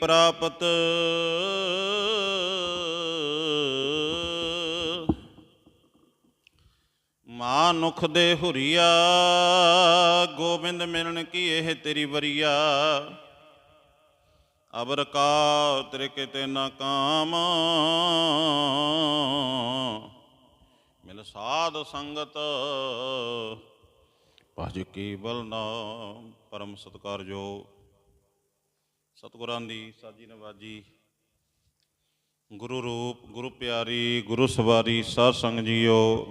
ਪ੍ਰਾਪਤ ਮਾਨੁਖ ਦੇ ਹੁਰੀਆ, ਗੋਬਿੰਦ ਮਿਲਣ ਕੀ ਇਹ ਤੇਰੀ ਵਰੀਆ? ਅਬਰ ਕਾ ਤੇਰੇ ਕਿਤੇ ਨਾ ਕਾਮ। ਮਿਲ ਸਾਧ ਸੰਗਤ, ਭਜ ਬਲ ਨਾਮ, ਪਰਮ ਸਤਕਾਰ ਜੋ ਸਤਿਗੁਰਾਂ ਦੀ ਸਾਜੀ ਨਵਾਜੀ। ਗੁਰੂ ਰੂਪ, ਗੁਰੂ ਪਿਆਰੀ, ਗੁਰੂ ਸਵਾਰੀ, ਸਾਧ ਸੰਗ ਜੀਓ।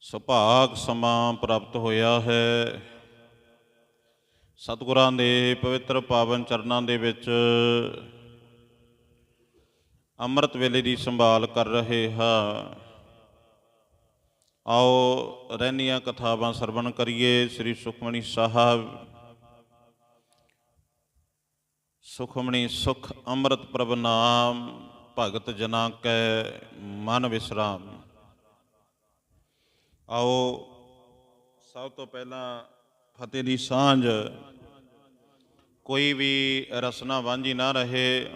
ਸੁਭਾਗ ਸਮਾਂ ਪ੍ਰਾਪਤ ਹੋਇਆ ਹੈ। ਸਤਿਗੁਰਾਂ ਦੇ ਪਵਿੱਤਰ ਪਾਵਨ ਚਰਨਾਂ ਦੇ ਵਿੱਚ ਅੰਮ੍ਰਿਤ ਵੇਲੇ ਦੀ ਸੰਭਾਲ ਕਰ ਰਹੇ ਹਾਂ। ਆਓ ਰਹਿਨੀਆਂ ਕਥਾਵਾਂ ਸਰਵਣ ਕਰੀਏ। ਸ੍ਰੀ ਸੁਖਮਣੀ ਸਾਹਿਬ ਸੁਖਮਣੀ ਸੁਖ ਅੰਮ੍ਰਿਤ ਪ੍ਰਭ ਨਾਮ, ਭਗਤ ਜਨਾ ਕੈ ਮਨ ਵਿਸਰਾਮ। ਆਓ ਸਭ ਤੋਂ ਪਹਿਲਾਂ ਫਤਿਹ ਦੀ ਸਾਂਝ। ਕੋਈ ਵੀ ਰਸਨਾ ਵਾਂਝੀ ਨਾ ਰਹੇ।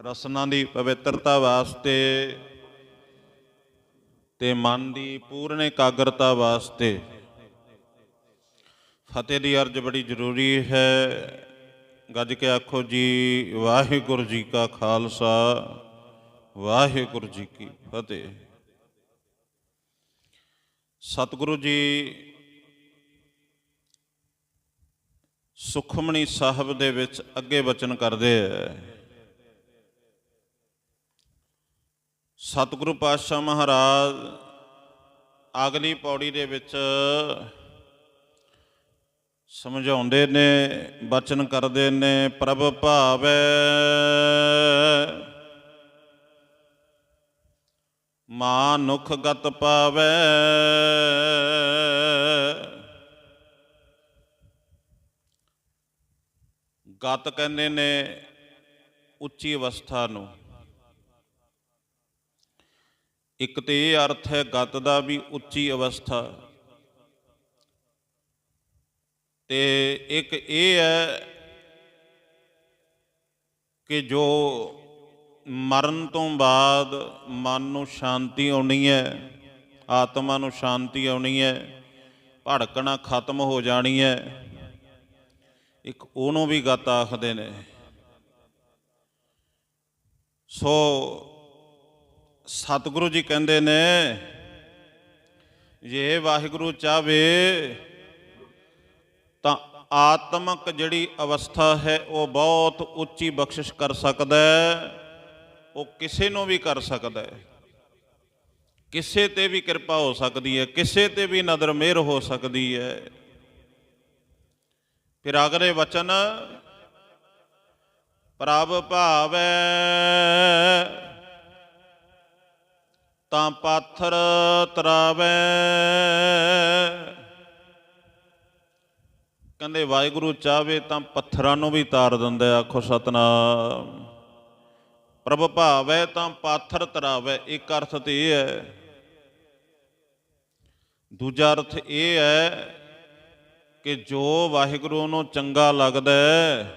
ਰਸਨਾ ਦੀ ਪਵਿੱਤਰਤਾ ਵਾਸਤੇ ਤੇ ਮਨ ਦੀ ਪੂਰਨ ਇਕਾਗਰਤਾ ਵਾਸਤੇ ਫਤਿਹ ਦੀ ਅਰਜ ਬੜੀ ਜ਼ਰੂਰੀ ਹੈ। ਗੱਜ ਕੇ ਆਖੋ ਜੀ, ਵਾਹਿਗੁਰੂ ਜੀ ਕਾ ਖਾਲਸਾ, ਵਾਹਿਗੁਰੂ ਜੀ ਕੀ ਫਤਿਹ। ਸਤਿਗੁਰੂ ਜੀ ਸੁਖਮਣੀ ਸਾਹਿਬ ਦੇ ਵਿੱਚ ਅੱਗੇ ਬਚਨ ਕਰਦੇ ਐ ਸਤਿਗੁਰੂ ਪਾਤਸ਼ਾਹ ਮਹਾਰਾਜ, ਅਗਲੀ ਪੌੜੀ ਦੇ ਵਿੱਚ ਸਮਝਾਉਂਦੇ ਨੇ, ਬਚਨ ਕਰਦੇ ਨੇ, ਪ੍ਰਭ ਭਾਵੈ। ਮਾਨੁਖ ਗਤ ਪਾਵੈ। ਗਤ ਕਹਿੰਦੇ ਨੇ ਉੱਚੀ ਅਵਸਥਾ ਨੂੰ। ਇੱਕ ਤੇ ਇਹ ਅਰਥ ਹੈ ਗਤ ਦਾ ਵੀ ਉੱਚੀ ਅਵਸਥਾ। ਤੇ ਇੱਕ ਇਹ ਹੈ ਕਿ ਜੋ ਮਰਨ ਤੋਂ ਬਾਅਦ ਮਨ ਨੂੰ ਸ਼ਾਂਤੀ ਆਉਣੀ ਹੈ, ਆਤਮਾ ਨੂੰ ਸ਼ਾਂਤੀ ਆਉਣੀ ਹੈ, ਭੜਕਣਾ ਖਤਮ ਹੋ ਜਾਣੀ ਹੈ, ਇੱਕ ਉਹਨੂੰ ਵੀ ਗਤ ਆਖਦੇ ਨੇ। ਸੋ ਸਤਿਗੁਰੂ ਜੀ ਕਹਿੰਦੇ ਨੇ, ਜੇ ਵਾਹਿਗੁਰੂ ਚਾਵੇ ਤਾਂ ਆਤਮਕ ਜਿਹੜੀ ਅਵਸਥਾ ਹੈ, ਉਹ ਬਹੁਤ ਉੱਚੀ ਬਖਸ਼ਿਸ਼ ਕਰ ਸਕਦਾ ਹੈ। ਉਹ ਕਿਸੇ ਨੂੰ ਵੀ ਕਰ ਸਕਦਾ ਹੈ। ਕਿਸੇ ਤੇ ਵੀ ਕਿਰਪਾ ਹੋ ਸਕਦੀ ਹੈ। ਕਿਸੇ ਤੇ ਵੀ ਨਦਰ ਮਿਹਰ ਹੋ ਸਕਦੀ ਹੈ। ਫਿਰ ਅਗਲੇ ਵਚਨ, ਪ੍ਰਭ ਭਾਵੈ, ਤਾਂ ਪਾਥਰ ਤਰਾਵੈ। ਕਹਿੰਦੇ, ਵਾਹਿਗੁਰੂ ਚਾਹਵੇ ਤਾਂ ਪੱਥਰਾਂ ਨੂੰ ਵੀ ਤਾਰ ਦਿੰਦਾ ਆਖੋ ਸਤਨਾਮ। ਪ੍ਰਭ ਭਾਵੈ ਤਾਂ ਪਾਥਰ ਤਰਾਵੈ। ਇੱਕ ਅਰਥ ਤੇ ਇਹ ਹੈ। ਦੂਜਾ ਅਰਥ ਇਹ ਹੈ ਕਿ ਜੋ ਵਾਹਿਗੁਰੂ ਨੂੰ ਚੰਗਾ ਲੱਗਦਾ ਹੈ,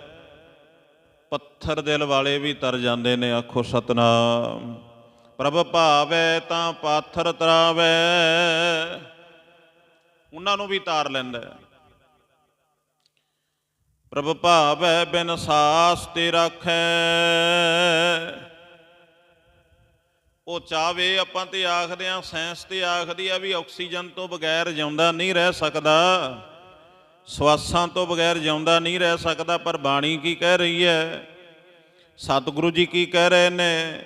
ਪੱਥਰ ਦਿਲ ਵਾਲੇ ਵੀ ਤਰ ਜਾਂਦੇ ਨੇ, ਆਖੋ ਸਤਨਾਮ। ਪ੍ਰਭ ਭਾਵੈ ਤਾਂ ਪਾਥਰ ਤਰਾਵੈ, ਉਹਨਾਂ ਨੂੰ ਵੀ ਤਾਰ ਲੈਂਦਾ ਹੈ। ਪ੍ਰਭ ਭਾਵੈ ਬਿਨ ਸਾਸ ਤੇ ਰੱਖੈ। ਉਹ ਚਾਵੇ ਆਪਾਂ ਤੇ ਆਖਦੇ ਆ ਸਾਇੰਸ ਤੇ ਆਖਦੀ ਆ ਵੀ ਆਕਸੀਜਨ ਤੋਂ ਬਗੈਰ ਜਿਉਂਦਾ ਨਹੀਂ ਰਹਿ ਸਕਦਾ। ਸਵਾਸਾਂ ਤੋਂ ਬਗੈਰ ਜਿਉਂਦਾ ਨਹੀਂ ਰਹਿ ਸਕਦਾ, ਪਰ ਬਾਣੀ ਕੀ ਕਹਿ ਰਹੀ ਹੈ? ਸਤਿਗੁਰੂ ਜੀ ਕੀ ਕਹਿ ਰਹੇ ਨੇ?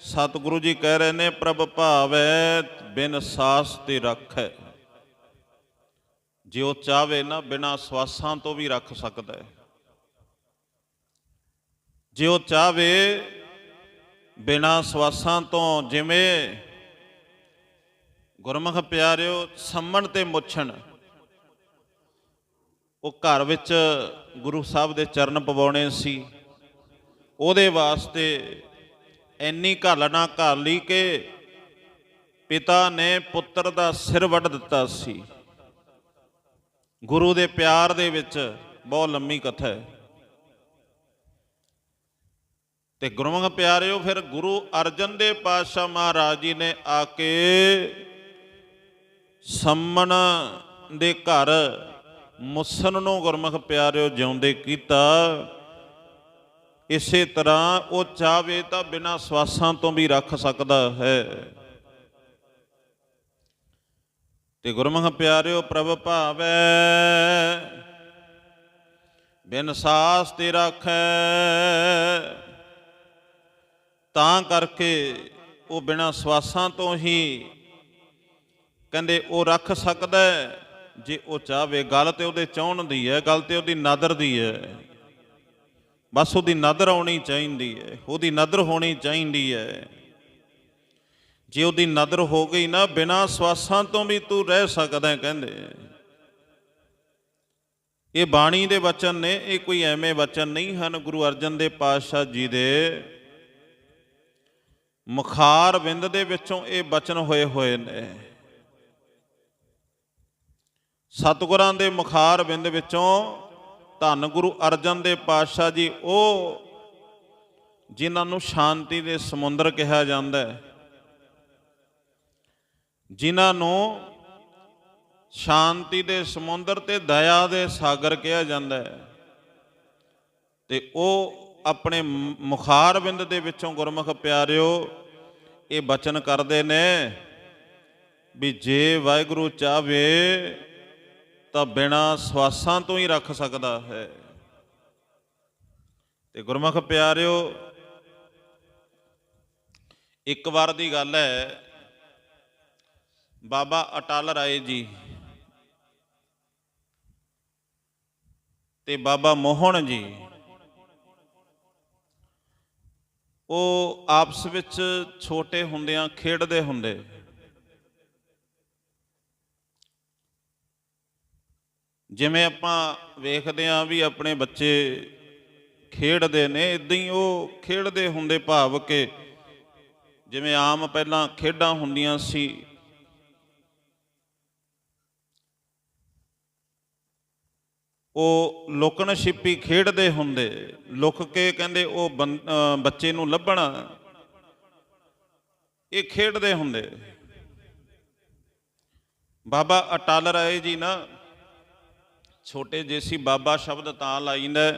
ਸਤਿਗੁਰੂ ਜੀ ਕਹਿ ਰਹੇ ਨੇ, ਪ੍ਰਭ ਭਾਵੈ ਬਿਨ ਸਾਸ ਤੇ ਰੱਖੈ। ਜੇ ਉਹ ਚਾਹਵੇ ਨਾ, ਬਿਨਾਂ ਸਵਾਸਾਂ ਤੋਂ ਵੀ ਰੱਖ ਸਕਦਾ ਹੈ। ਜੇ ਉਹ ਚਾਹਵੇ, ਬਿਨਾਂ ਸਵਾਸਾਂ ਤੋਂ ਜਿਵੇਂ ਗੁਰਮੁਖ ਪਿਆਰਿਓ ਸੰਮਣ ਤੇ ਮੁੱਛਣ, ਉਹ ਘਰ ਵਿੱਚ ਗੁਰੂ ਸਾਹਿਬ ਦੇ ਚਰਨ ਪਵਾਉਣੇ ਸੀ, ਉਹਦੇ ਵਾਸਤੇ ਇੰਨੀ ਘਾਲਣਾ ਘਾਲੀ ਕਿ ਪਿਤਾ ਨੇ ਪੁੱਤਰ ਦਾ ਸਿਰ ਵੱਢ ਦਿੱਤਾ ਸੀ। ਗੁਰੂ ਦੇ ਪਿਆਰ ਦੇ ਵਿੱਚ ਬਹੁਤ ਲੰਮੀ ਕਥਾ ਹੈ। ਤੇ ਗੁਰਮੁਖ ਪਿਆਰਿਓ, ਫਿਰ ਗੁਰੂ ਅਰਜਨ ਦੇ ਪਾਤਸ਼ਾਹ ਮਹਾਰਾਜ ਜੀ ਨੇ ਆ ਕੇ ਸੰਮਣ ਦੇ ਘਰ ਮੁਸਨ ਨੂੰ ਗੁਰਮੁਖ ਪਿਆਰਿਓ ਜਿਉਂਦੇ ਕੀਤਾ। ਇਸੇ ਤਰ੍ਹਾਂ ਉਹ ਚਾਵੇ ਤਾਂ ਬਿਨਾਂ ਸਵਾਸਾਂ ਤੋਂ ਵੀ ਰੱਖ ਸਕਦਾ ਹੈ। ਤੇ ਗੁਰਮੁਖ ਪਿਆਰਿਓ ਪ੍ਰਭ ਭਾਵੈ। ਬਿਨ ਸਾਸ ਤੇ ਰੱਖੈ। ਤਾਂ ਕਰਕੇ ਉਹ ਬਿਨਾਂ ਸਵਾਸਾਂ ਤੋਂ ਹੀ ਕਹਿੰਦੇ ਉਹ ਰੱਖ ਸਕਦਾ ਜੇ ਉਹ ਚਾਹਵੇ ਗੱਲ ਤੇ ਉਹਦੇ ਚਾਹਣ ਦੀ ਹੈ, ਗੱਲ ਤੇ ਉਹਦੀ ਨਦਰ ਦੀ ਹੈ। ਬਸ ਉਹਦੀ ਨਦਰ ਆਉਣੀ ਚਾਹੀਦੀ ਹੈ, ਉਹਦੀ ਨਦਰ ਹੋਣੀ ਚਾਹੀਦੀ ਹੈ। ਜੇ ਉਹਦੀ ਨਦਰ ਹੋ ਗਈ ਨਾ, ਬਿਨਾਂ ਸਵਾਸਾਂ ਤੋਂ ਵੀ ਤੂੰ ਰਹਿ ਸਕਦਾ ਹੈ, ਕਹਿੰਦੇ। ਇਹ ਬਾਣੀ ਦੇ ਵਚਨ ਨੇ, ਇਹ ਕੋਈ ਐਵੇਂ ਵਚਨ ਨਹੀਂ ਹਨ, ਗੁਰੂ ਅਰਜਨ ਦੇ ਪਾਤਸ਼ਾਹ ਜੀ ਦੇ। ਮੁਖਾਰ ਬਿੰਦ ਦੇ ਵਿੱਚੋਂ ਇਹ ਵਚਨ ਹੋਏ ਹੋਏ ਨੇ। ਸਤਿਗੁਰਾਂ ਦੇ ਮੁਖਾਰ ਬਿੰਦ ਵਿੱਚੋਂ ਧੰਨ ਗੁਰੂ ਅਰਜਨ ਦੇਵ ਪਾਤਸ਼ਾਹ ਜੀ, ਉਹ ਜਿਨ੍ਹਾਂ ਨੂੰ ਸ਼ਾਂਤੀ ਦੇ ਸਮੁੰਦਰ ਕਿਹਾ ਜਾਂਦਾ ਹੈ। ਜਿਨ੍ਹਾਂ ਨੂੰ ਸ਼ਾਂਤੀ ਦੇ ਸਮੁੰਦਰ ਤੇ ਦਇਆ ਦੇ ਸਾਗਰ ਕਿਹਾ ਜਾਂਦਾ ਹੈ। ਤੇ ਉਹ ਆਪਣੇ ਮ- ਮੁਖਾਰ ਬਿੰਦ ਦੇ ਵਿੱਚੋਂ ਗੁਰਮੁਖ ਪਿਆਰਿਓ, ਇਹ ਬਚਨ ਕਰਦੇ ਨੇ ਵੀ ਜੇ ਵਾਹਿਗੁਰੂ ਚਾਵੇ ਤਾਂ ਬਿਨਾ ਸਵਾਸਾਂ ਤੋਂ ਹੀ ਰੱਖ ਸਕਦਾ ਹੈ। ਤੇ ਗੁਰਮੁਖ ਪਿਆਰਿਓ, ਇੱਕ ਵਾਰ ਦੀ ਗੱਲ ਹੈ ਬਾਬਾ ਅਟਲ ਰਾਏ ਜੀ ਤੇ ਬਾਬਾ ਮੋਹਨ ਜੀ, ਉਹ ਆਪਸ ਵਿੱਚ ਛੋਟੇ ਹੁੰਦਿਆਂ ਖੇਡਦੇ ਹੁੰਦੇ। ਜਿਵੇਂ ਆਪਾਂ ਵੇਖਦੇ ਆਂ ਵੀ ਆਪਣੇ ਬੱਚੇ ਖੇਡਦੇ ਨੇ ਇਦਾਂ ਹੀ ਉਹ ਖੇਡਦੇ ਹੁੰਦੇ ਭਾਵ ਕਿ ਜਿਵੇਂ ਆਮ ਪਹਿਲਾਂ ਖੇਡਾਂ ਹੁੰਦੀਆਂ ਸੀ ਉਹ ਲੁਕਣ ਛਿਪੀ ਖੇਡਦੇ ਹੁੰਦੇ, ਲੁਕ ਕੇ ਕਹਿੰਦੇ ਉਹ ਬੰ- ਬੱਚੇ ਨੂੰ ਲੱਭਣਾ। ਇਹ ਖੇਡਦੇ ਹੁੰਦੇ। ਬਾਬਾ ਅਟਲ ਰਾਏ ਜੀ ਨਾ, ਛੋਟੇ ਜੇ ਸੀ, ਬਾਬਾ ਸ਼ਬਦ ਤਾਂ ਲਾਈਂਦਾ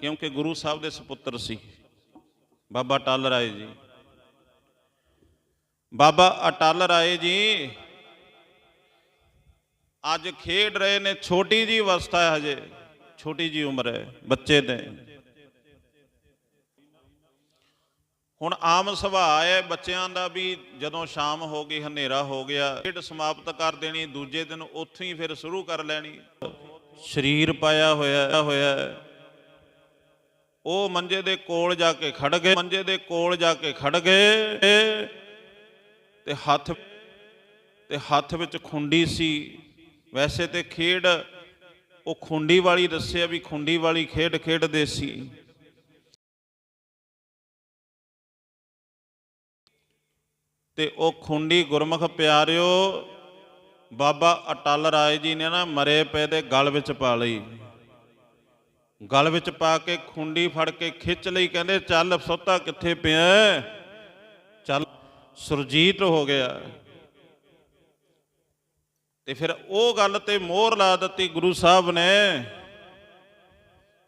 ਕਿਉਂਕਿ ਗੁਰੂ ਸਾਹਿਬ ਦੇ ਸੁਪੁੱਤਰ ਸੀ, ਬਾਬਾ ਅਟਲ ਰਾਏ ਜੀ। ਬਾਬਾ ਅਟਲ ਰਾਏ ਜੀ ਅੱਜ ਖੇਡ ਰਹੇ ਨੇ, ਛੋਟੀ ਜੀ ਅਵਸਥਾ ਹੈ ਹਜੇ, ਛੋਟੀ ਜੀ ਉਮਰ ਹੈ ਬੱਚੇ ਨੇ ਹੁਣ ਆਮ ਸੁਭਾਅ ਹੈ ਬੱਚਿਆਂ ਦਾ ਵੀ, ਜਦੋਂ ਸ਼ਾਮ ਹੋ ਗਈ, ਹਨੇਰਾ ਹੋ ਗਿਆ, ਖੇਡ ਸਮਾਪਤ ਕਰ ਦੇਣੀ, ਦੂਜੇ ਦਿਨ ਉੱਥੋਂ ਹੀ ਫਿਰ ਸ਼ੁਰੂ ਕਰ ਲੈਣੀ। ਸਰੀਰ ਪਾਇਆ ਹੋਇਆ ਹੋਇਆ ਉਹ ਮੰਜੇ ਦੇ ਕੋਲ ਜਾ ਕੇ ਖੜ ਗਏ, ਮੰਜੇ ਦੇ ਕੋਲ ਜਾ ਕੇ ਖੜ ਗਏ, ਤੇ ਹੱਥ ਤੇ ਹੱਥ ਵਿੱਚ ਖੁੰਡੀ ਸੀ। ਵੈਸੇ ਤੇ ਖੇਡ, ਉਹ ਖੁੰਡੀ ਵਾਲੀ ਦੱਸਿਆ ਵੀ ਖੁੰਡੀ ਵਾਲੀ ਖੇਡ ਖੇਡਦੇ ਸੀ ਤੇ ਉਹ ਖੁੰਡੀ ਗੁਰਮੁਖ ਪਿਆਰਿਓ, ਬਾਬਾ ਅਟਲ ਰਾਏ ਜੀ ਨੇ ਨਾ ਮਰੇ ਪਏ ਦੇ ਗਲ ਵਿੱਚ ਪਾ ਲਈ। ਗਲ ਵਿੱਚ ਪਾ ਕੇ ਖੁੰਡੀ ਫੜ ਕੇ ਖਿੱਚ ਲਈ, ਕਹਿੰਦੇ ਚੱਲ ਸੁੱਤਾ ਕਿੱਥੇ ਪਿਆ? ਚੱਲ ਸੁਰਜੀਤ ਹੋ ਗਿਆ। ਤੇ ਫਿਰ ਉਹ ਗੱਲ ਤੇ ਮੋਹਰ ਲਾ ਦਿੱਤੀ ਗੁਰੂ ਸਾਹਿਬ ਨੇ।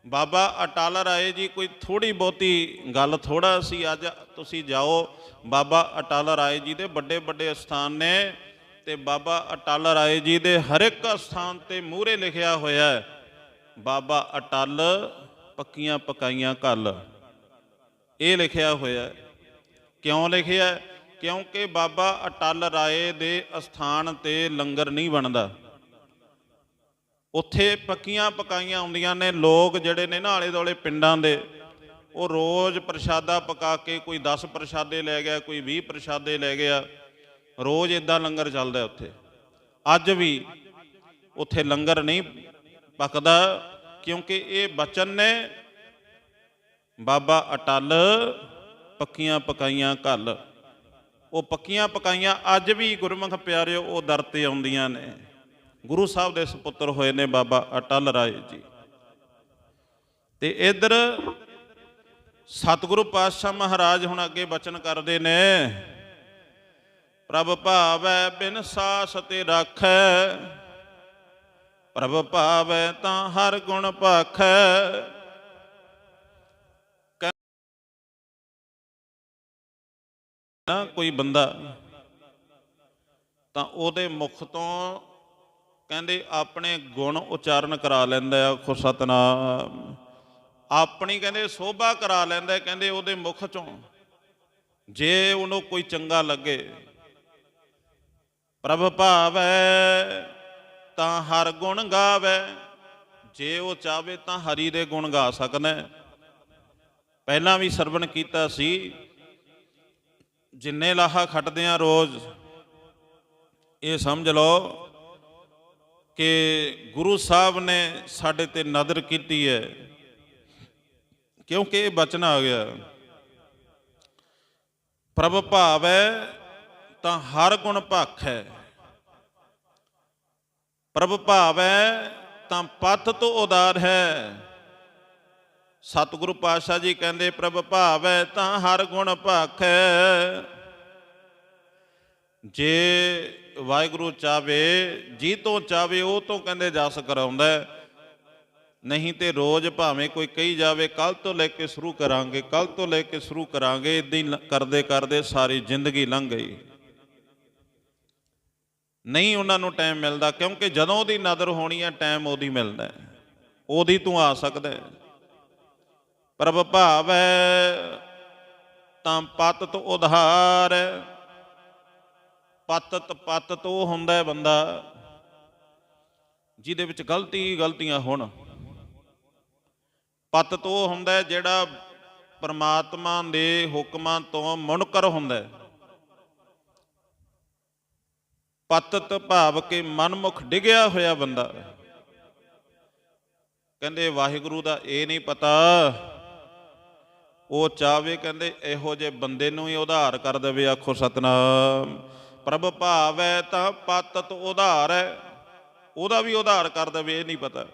ਬਾਬਾ ਅਟਲ ਰਾਏ ਜੀ, ਕੋਈ ਥੋੜੀ ਬਹੁਤੀ ਗੱਲ ਥੋੜਾ ਸੀ, ਅੱਜ ਤੁਸੀਂ ਜਾਓ। ਬਾਬਾ ਅਟਲ ਰਾਏ ਜੀ ਦੇ ਵੱਡੇ ਵੱਡੇ ਸਥਾਨ ਨੇ ਤੇ ਬਾਬਾ ਅਟਲ ਰਾਏ ਜੀ ਦੇ ਹਰ ਇੱਕ ਸਥਾਨ ਤੇ ਮੂਹਰੇ ਲਿਖਿਆ ਹੋਇਆ ਹੈ, ਬਾਬਾ ਅਟਲ ਪੱਕੀਆਂ ਪਕਾਈਆਂ ਕੱਲ ਇਹ ਲਿਖਿਆ ਹੋਇਆ ਕਿਉਂ ਲਿਖਿਆ ਕਿਉਂਕਿ ਬਾਬਾ ਅਟਲ ਰਾਏ ਦੇ ਅਸਥਾਨ ਤੇ ਲੰਗਰ ਨਹੀਂ ਬਣਦਾ। ਉੱਥੇ ਪੱਕੀਆਂ ਪਕਾਈਆਂ ਆਉਂਦੀਆਂ ਨੇ, ਲੋਕ ਜਿਹੜੇ ਨੇ ਨਾ ਆਲੇ ਦੁਆਲੇ ਪਿੰਡਾਂ ਦੇ, ਉਹ ਰੋਜ਼ ਪ੍ਰਸ਼ਾਦਾ ਪਕਾ ਕੇ ਕੋਈ 10 ਪ੍ਰਸ਼ਾਦੇ ਲੈ ਗਿਆ, ਕੋਈ 20 ਪ੍ਰਸ਼ਾਦੇ ਲੈ ਗਿਆ, ਰੋਜ਼ ਇਦਾਂ ਲੰਗਰ ਚੱਲਦਾ ਉੱਥੇ। ਅੱਜ ਵੀ ਉੱਥੇ ਲੰਗਰ ਨਹੀਂ ਪਕਦਾ, ਕਿਉਂਕਿ ਇਹ ਬਚਨ ਨੇ ਬਾਬਾ ਅਟਲ ਪੱਕੀਆਂ ਪਕਾਈਆਂ ਘੱਲ। ਉਹ ਪੱਕੀਆਂ ਪਕਾਈਆਂ ਅੱਜ ਵੀ ਗੁਰਮੁਖ ਪਿਆਰਿਓ ਉਹ ਦਰ ਤੇ ਆਉਂਦੀਆਂ ਨੇ। ਗੁਰੂ ਸਾਹਿਬ ਦੇ ਸੁਪੁੱਤਰ ਹੋਏ ਨੇ ਬਾਬਾ ਅਟਲ ਰਾਏ ਜੀ। ਤੇ ਇਧਰ ਸਤਿਗੁਰੂ ਪਾਤਸ਼ਾਹ ਮਹਾਰਾਜ ਹੁਣ ਅੱਗੇ ਬਚਨ ਕਰਦੇ ਨੇ। ਪ੍ਰਭ ਭਾਵੈ ਬਿਨ ਸਾਸ ਤੇ ਰਾਖੈ। ਪ੍ਰਭ ਭਾਵੈ ਤਾਂ ਹਰ ਗੁਣ ਭਾਖੈ ਨਾ ਕੋਈ ਬੰਦਾ, ਤਾਂ ਉਹਦੇ ਮੁਖ ਤੋਂ ਕਹਿੰਦੇ ਆਪਣੇ ਗੁਣ ਉਚਾਰਨ ਕਰਾ ਲੈਂਦਾ ਆ ਆਖੋ ਸਤਨਾਮ। ਆਪਣੀ ਕਹਿੰਦੇ ਸੋਭਾ ਕਰਾ ਲੈਂਦਾ, ਕਹਿੰਦੇ ਉਹਦੇ ਮੁਖ ਚੋਂ। ਜੇ ਉਹਨੂੰ ਕੋਈ ਚੰਗਾ ਲੱਗੇ, ਪ੍ਰਭ ਭਾਵੈ ਤਾਂ ਹਰ ਗੁਣ ਗਾਵੇ, ਜੇ ਉਹ ਚਾਵੇ ਤਾਂ ਹਰੀ ਦੇ ਗੁਣ ਗਾ ਸਕਦਾ ਪਹਿਲਾਂ ਵੀ ਸਰਵਣ ਕੀਤਾ ਸੀ ਜਿੰਨੇ ਲਾਹਾ ਖੱਟਦੇ ਆ ਰੋਜ਼, ਇਹ ਸਮਝ ਲਓ ਕਿ ਗੁਰੂ ਸਾਹਿਬ ਨੇ ਸਾਡੇ ਤੇ ਨਜ਼ਰ ਕੀਤੀ ਹੈ। ਕਿਉਂਕਿ ਇਹ ਬਚਨ ਆ ਗਿਆ। ਪ੍ਰਭ ਭਾਵ ਹੈ ਤਾਂ ਹਰ ਗੁਣ ਭਾਖੈ। ਪ੍ਰਭ ਭਾਵ ਹੈ ਤਾਂ ਪਤ ਤੋਂ ਉਦਾਰ ਹੈ। ਸਤਿਗੁਰੂ ਪਾਤਸ਼ਾਹ ਜੀ ਕਹਿੰਦੇ, ਪ੍ਰਭ ਭਾਵੈ ਤਾਂ ਹਰ ਗੁਣ ਭਾਖੈ। ਜੇ ਵਾਹਿਗੁਰੂ ਚਾਵੇ ਜੀ ਤੋਂ ਚਾਵੇ ਉਹ ਤੋਂ ਕਹਿੰਦੇ ਜਸ ਕਰਾਉਂਦਾ ਨਹੀਂ ਤੇ ਰੋਜ਼ ਭਾਵੇਂ ਕੋਈ ਕਹੀ ਜਾਵੇ ਕੱਲ ਤੋਂ ਲੈ ਕੇ ਸ਼ੁਰੂ ਕਰਾਂਗੇ ਕੱਲ ਤੋਂ ਲੈ ਕੇ ਸ਼ੁਰੂ ਕਰਾਂਗੇ ਇਦਾਂ ਹੀ ਕਰਦੇ ਕਰਦੇ ਸਾਰੀ ਜ਼ਿੰਦਗੀ ਲੰਘ ਗਈ। ਨਹੀਂ ਉਹਨਾਂ ਨੂੰ ਟਾਈਮ ਮਿਲਦਾ, ਕਿਉਂਕਿ ਜਦੋਂ ਉਹਦੀ ਨਜ਼ਰ ਹੋਣੀ ਹੈ, ਟਾਈਮ ਉਹਦੀ ਮਿਲਦਾ ਉਹਦੀ ਤੂੰ ਆ ਸਕਦਾ ਹੈ। ਪ੍ਰਭ ਭਾਵੈ, ਤਾਂ ਪਤ ਤੋਂ ਉਧਾਰ। ਪਤਤ ਪਤ ਤੋਂ ਹੁੰਦਾ ਹੈ ਬੰਦਾ, ਜਿਹਦੇ ਵਿੱਚ ਗਲਤੀ ਗਲਤੀਆਂ ਹੋਣ। ਪਤ ਤੋਂ ਹੁੰਦਾ ਹੈ ਜਿਹੜਾ ਪਰਮਾਤਮਾ ਦੇ ਹੁਕਮਾਂ ਤੋਂ ਮੁਨਕਰ ਹੁੰਦਾ। ਹੈ ਪਤਤ ਭਾਵ ਕੇ ਮਨਮੁਖ ਡਿਗਿਆ ਹੋਇਆ ਬੰਦਾ। ਕਹਿੰਦੇ ਵਾਹਿਗੁਰੂ ਦਾ ਇਹ ਨਹੀਂ ਪਤਾ ਉਹ ਚਾਵੇ ਕਹਿੰਦੇ ਇਹੋ ਜੇ ਬੰਦੇ ਨੂੰ ਹੀ ਉਧਾਰ ਕਰ ਦੇਵੇ, ਆਖੋ ਸਤਨਾਮ। ਪ੍ਰਭ ਭਾਵੈ ਤਾਂ ਪਤਤ ਉਧਾਰ ਹੈ ਉਹਦਾ ਵੀ ਉਧਾਰ ਕਰ ਦੇਵੇ, ਇਹ ਨਹੀਂ ਪਤਾ।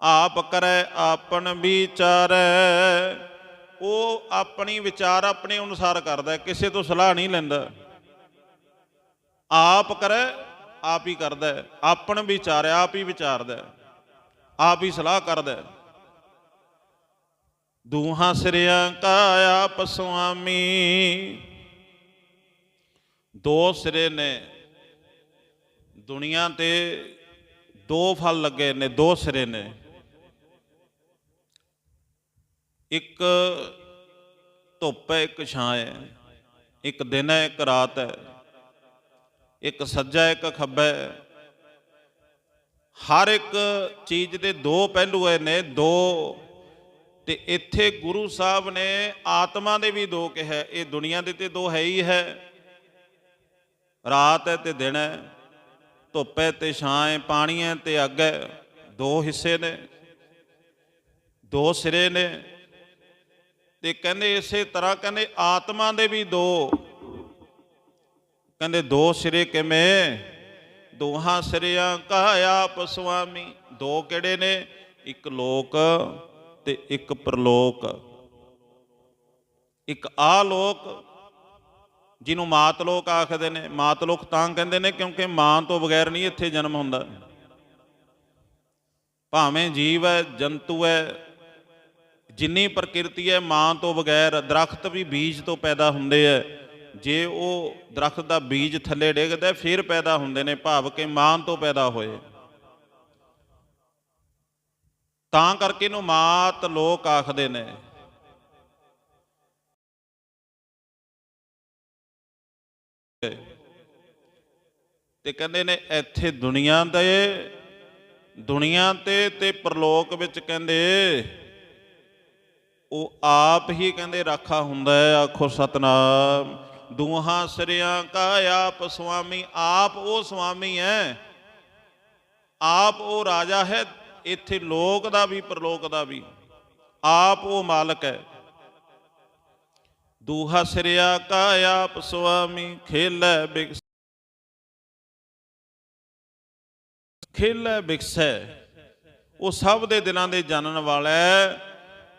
ਆਪ ਕਰੈ ਆਪਨ ਵਿਚਾਰੈ। ਉਹ ਆਪਣੀ ਵਿਚਾਰ ਆਪਣੇ ਅਨੁਸਾਰ ਕਰਦਾ, ਕਿਸੇ ਤੋਂ ਸਲਾਹ ਨਹੀਂ ਲੈਂਦਾ। ਆਪ ਕਰੈ, ਆਪ ਹੀ ਕਰਦਾ। ਆਪਣ ਵਿਚਾਰ, ਆਪ ਹੀ ਵਿਚਾਰਦਾ। ਆਪ ਹੀ ਸਲਾਹ ਕਰਦਾ। ਦੂਹਾਂ ਸਿਰਿਆਂ ਕਾ ਆਪ ਸੁਆਮੀ। ਦੋ ਸਿਰੇ ਨੇ ਦੁਨੀਆ ਤੇ ਦੋ ਫਲ ਲੱਗੇ ਨੇ ਦੋ ਸਿਰੇ ਨੇ। ਇੱਕ ਧੁੱਪ ਹੈ ਇੱਕ ਛਾਂ ਹੈ ਇੱਕ ਦਿਨ ਹੈ ਇੱਕ ਰਾਤ ਹੈ। ਇੱਕ ਸੱਜਾ ਹੈ, ਇੱਕ ਖੱਬਾ ਹੈ। ਹਰ ਇੱਕ ਚੀਜ਼ ਦੇ ਦੋ ਪਹਿਲੂ ਨੇ ਦੋ ਤੇ ਇੱਥੇ ਗੁਰੂ ਸਾਹਿਬ ਨੇ ਆਤਮਾ ਦੇ ਵੀ ਦੋ ਕਿਹਾ ਇਹ ਦੁਨੀਆ ਦੇ ਤੇ ਦੋ ਹੈ ਹੀ ਹੈ। ਰਾਤ ਹੈ ਤੇ ਦਿਨ ਹੈ, ਧੁੱਪ ਹੈ ਤੇ ਛਾਂ ਹੈ, ਪਾਣੀ ਹੈ ਤੇ ਅੱਗ ਹੈ, ਦੋ ਹਿੱਸੇ ਨੇ, ਦੋ ਸਿਰੇ ਨੇ। ਤੇ ਕਹਿੰਦੇ ਇਸੇ ਤਰ੍ਹਾਂ ਕਹਿੰਦੇ ਆਤਮਾ ਦੇ ਵੀ ਦੋ। ਕਹਿੰਦੇ ਦੋ ਸਿਰੇ ਕਿਵੇਂ? ਦੋਹਾਂ ਸਿਰਿਆਂ ਕਾ ਆਪ ਸੁਆਮੀ ਦੋ ਕਿਹੜੇ ਨੇ? ਇੱਕ ਲੋਕ ਤੇ ਇੱਕ ਪ੍ਰਲੋਕ। ਇੱਕ ਆ ਲੋਕ ਜਿਹਨੂੰ ਮਾਤ ਲੋਕ ਆਖਦੇ ਨੇ। ਮਾਤ ਲੋਕ ਤਾਂ ਕਹਿੰਦੇ ਨੇ ਕਿਉਂਕਿ ਮਾਂ ਤੋਂ ਬਗੈਰ ਨਹੀਂ ਇੱਥੇ ਜਨਮ ਹੁੰਦਾ। ਭਾਵੇਂ ਜੀਵ ਹੈ, ਜੰਤੂ ਹੈ, ਜਿੰਨੀ ਪ੍ਰਕਿਰਤੀ ਹੈ, ਮਾਂ ਤੋਂ ਬਗੈਰ ਦਰਖਤ ਵੀ ਬੀਜ ਤੋਂ ਪੈਦਾ ਹੁੰਦੇ ਹੈ। ਜੇ ਉਹ ਦਰਖਤ ਦਾ ਬੀਜ ਥੱਲੇ ਡਿੱਗਦਾ ਫਿਰ ਪੈਦਾ ਹੁੰਦੇ ਨੇ। ਭਾਵ ਕਿ ਮਾਂ ਤੋਂ ਪੈਦਾ ਹੋਏ। ਤਾਂ ਕਰਕੇ ਇਹਨੂੰ ਮਾਤ ਲੋਕ ਆਖਦੇ ਨੇ। ਤੇ ਕਹਿੰਦੇ ਨੇ, ਇੱਥੇ ਦੁਨੀਆ ਦੇ, ਦੁਨੀਆ ਤੇ ਤੇ ਪ੍ਰਲੋਕ ਵਿੱਚ ਕਹਿੰਦੇ, ਉਹ ਆਪ ਹੀ ਕਹਿੰਦੇ ਰਾਖਾ ਹੁੰਦਾ ਹੈ, ਆਖੋ ਸਤਨਾਮ। ਦੂਹਾਂ ਸਿਰਿਆਂ ਕਾ ਆਪ ਸੁਆਮੀ, ਆਪ ਉਹ ਸੁਆਮੀ ਹੈ, ਆਪ ਉਹ ਰਾਜਾ ਹੈ ਇੱਥੇ ਲੋਕ ਦਾ ਵੀ, ਪ੍ਰਲੋਕ ਦਾ ਵੀ। ਆਪ ਉਹ ਮਾਲਕ ਹੈ। ਦੂਹਾ ਸਿਰਿਆ ਕਾ ਆਪ ਸੁਆਮੀ, ਖੇਲੇ ਬਿਕਸ ਖੇਲੈ ਬਿਕਸੈ। ਉਹ ਸਭ ਦੇ ਦਿਲਾਂ ਦੇ ਜਾਣਨ ਵਾਲਾ ਹੈ।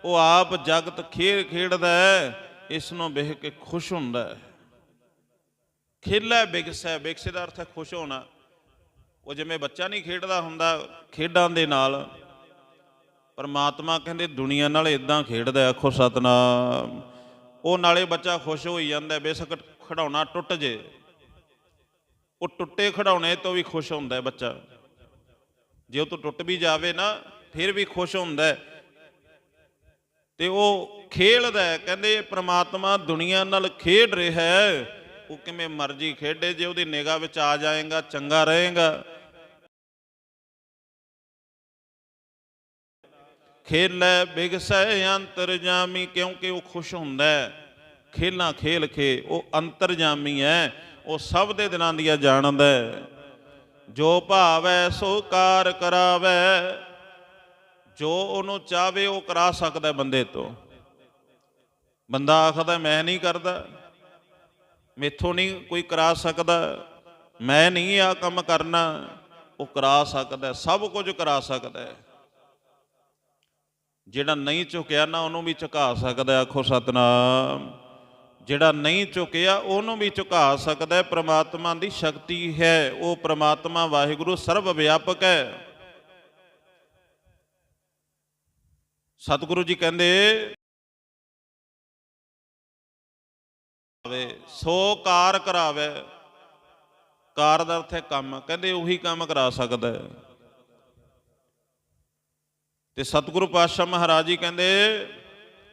ਉਹ ਆਪ ਜਗਤ ਖੇਡ ਖੇਡਦਾ ਹੈ। ਇਸ ਨੂੰ ਵੇਖ ਕੇ ਖੁਸ਼ ਹੁੰਦਾ ਹੈ। ਖੇਲਾ ਬਿਗਸੈ ਬਿਗਸੇ ਦਾ ਅਰਥ ਹੈ ਖੁਸ਼ ਹੋਣਾ। ਉਹ ਜਿਵੇਂ ਬੱਚਾ ਨਹੀਂ ਖੇਡਦਾ ਹੁੰਦਾ ਖੇਡਾਂ ਦੇ ਨਾਲ ਪਰਮਾਤਮਾ ਕਹਿੰਦੇ ਦੁਨੀਆ ਨਾਲ ਇਦਾਂ ਖੇਡਦਾ ਹੈ, ਆਖੋ ਸਤਨਾਮ। ਉਹ ਨਾਲੇ ਬੱਚਾ ਖੁਸ਼ ਹੋਈ ਜਾਂਦਾ ਹੈ, ਬੇਸ਼ੱਕ ਖਿਡੌਣਾ ਟੁੱਟ ਜੇ। ਉਹ ਟੁੱਟੇ ਖਿਡੌਣੇ ਤੋਂ ਵੀ ਖੁਸ਼ ਹੁੰਦਾ ਬੱਚਾ। ਜੇ ਉਹ ਤੋਂ ਟੁੱਟ ਵੀ ਜਾਵੇ ਨਾ ਫਿਰ ਵੀ ਖੁਸ਼ ਹੁੰਦਾ ਤੇ ਉਹ ਖੇਡਦਾ ਕਹਿੰਦੇ ਪ੍ਰਮਾਤਮਾ ਦੁਨੀਆ ਨਾਲ ਖੇਡ ਰਿਹਾ ਹੈ। ਉਹ ਕਿਵੇਂ ਮਰਜ਼ੀ ਖੇਡੇ ਜੇ ਉਹਦੀ ਨਿਗਾਹ ਵਿੱਚ ਆ ਜਾਏਗਾ ਚੰਗਾ ਰਹੇਗਾ। ਖੇਲੈ ਬਿਗਸੈ ਅੰਤਰਜਾਮੀ ਕਿਉਂਕਿ ਉਹ ਖੁਸ਼ ਹੁੰਦਾ ਹੈ। ਖੇਲਾਂ ਖੇਲ ਕੇ ਉਹ ਅੰਤਰਜਾਮੀ ਹੈ, ਉਹ ਸਭ ਦੇ ਦਿਲਾਂ ਦੀਆਂ ਜਾਣਦਾ ਹੈ। ਜੋ ਭਾਵੈ ਸੋ ਕਾਰ ਕਰਾਵੈ, ਜੋ ਉਹਨੂੰ ਚਾਵੇ ਉਹ ਕਰਾ ਸਕਦਾ ਬੰਦੇ ਤੋਂ। ਬੰਦਾ ਆਖਦਾ, ਮੈਂ ਨਹੀਂ ਕਰਦਾ, ਮੇਥੋਂ ਨਹੀਂ ਕੋਈ ਕਰਾ ਸਕਦਾ, ਮੈਂ ਨਹੀਂ ਆ ਕੰਮ ਕਰਨਾ। ਉਹ ਕਰਾ ਸਕਦਾ ਸਭ ਕੁਝ ਕਰਾ ਸਕਦਾ ਹੈ। ਜਿਹੜਾ ਨਹੀਂ ਝੁਕਿਆ ਨਾ ਉਹਨੂੰ ਵੀ ਝੁਕਾ ਸਕਦਾ ਹੈ, ਆਖੋ ਸਤਨਾਮ। ਜਿਹੜਾ ਨਹੀਂ ਝੁਕਿਆ ਉਹਨੂੰ ਵੀ ਝੁਕਾ ਸਕਦਾ ਹੈ ਪ੍ਰਮਾਤਮਾ ਦੀ ਸ਼ਕਤੀ ਹੈ ਉਹ ਪ੍ਰਮਾਤਮਾ ਵਾਹਿਗੁਰੂ ਸਰਵ ਵਿਆਪਕ ਹੈ। ਸਤਿਗੁਰੂ ਜੀ ਕਹਿੰਦੇ ਵੇ ਸੋ ਕਾਰ ਕਰਾਵੇ। ਕਾਰ ਦਾ ਅਰਥ ਹੈ ਕੰਮ ਕਹਿੰਦੇ ਉਹੀ ਕੰਮ ਕਰਾ ਸਕਦਾ ਹੈ। ਤੇ ਸਤਿਗੁਰੂ ਪਾਤਸ਼ਾਹ ਮਹਾਰਾਜ ਜੀ ਕਹਿੰਦੇ,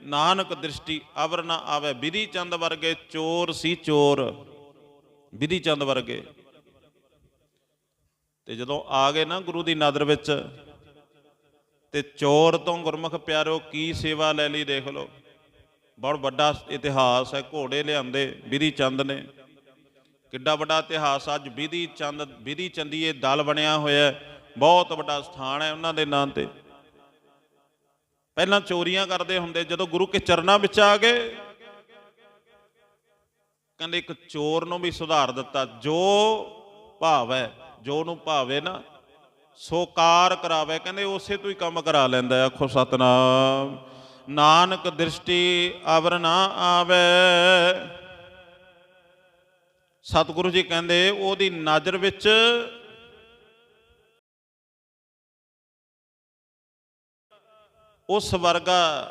ਨਾਨਕ ਦ੍ਰਿਸ਼ਟੀ ਅਵਰ ਨਾ ਆਵੇ, ਵਿਧੀ ਚੰਦ ਵਰਗੇ ਚੋਰ ਸੀ ਚੋਰ। ਵਿਧੀ ਚੰਦ ਵਰਗੇ। ਤੇ ਜਦੋਂ ਆ ਗਏ ਨਾ ਗੁਰੂ ਦੀ ਨਦਰ ਵਿੱਚ, ਤੇ ਚੋਰ ਤੋਂ ਗੁਰਮੁਖ ਪਿਆਰੋ, ਕੀ ਸੇਵਾ ਲੈ ਲਈ ਦੇਖ ਲਓ। ਬਹੁਤ ਵੱਡਾ ਇਤਿਹਾਸ ਹੈ, ਘੋੜੇ ਲਿਆਂਦੇ, ਵਿਧੀ ਚੰਦ ਨੇ। ਕਿੱਡਾ ਵੱਡਾ ਇਤਿਹਾਸ, ਅੱਜ ਵਿਧੀ ਚੰਦ, ਵਿਧੀ ਚੰਦੀਏ ਦਲ ਬਣਿਆ ਹੋਇਆ ਬਹੁਤ ਵੱਡਾ ਸਥਾਨ ਹੈ ਉਹਨਾਂ ਦੇ ਨਾਂ ਤੇ। ਪਹਿਲਾਂ ਚੋਰੀਆਂ ਕਰਦੇ ਹੁੰਦੇ, ਜਦੋਂ ਗੁਰੂ ਕੇ ਚਰਨਾਂ ਵਿੱਚ ਆ ਗਏ, ਕਹਿੰਦੇ ਇੱਕ ਚੋਰ ਨੂੰ ਵੀ ਸੁਧਾਰ ਦਿੱਤਾ, ਜੋ ਭਾਵ ਹੈ ਜੋ ਨੂੰ ਭਾਵੇ ਨਾ, ਸੋਕਾਰ ਕਰਾਵੇ, ਕਹਿੰਦੇ ਉਸੇ ਤੋਂ ਹੀ ਕੰਮ ਕਰਾ ਲੈਂਦਾ ਆਖੋ ਸਤਨਾਮ, ਨਾਨਕ ਦ੍ਰਿਸ਼ਟੀ ਅਵਰ ਨਾ ਆਵੇ। ਸਤਿਗੁਰੂ ਜੀ ਕਹਿੰਦੇ, ਉਹਦੀ ਨਜ਼ਰ ਵਿੱਚ ਉਸ ਵਰਗਾ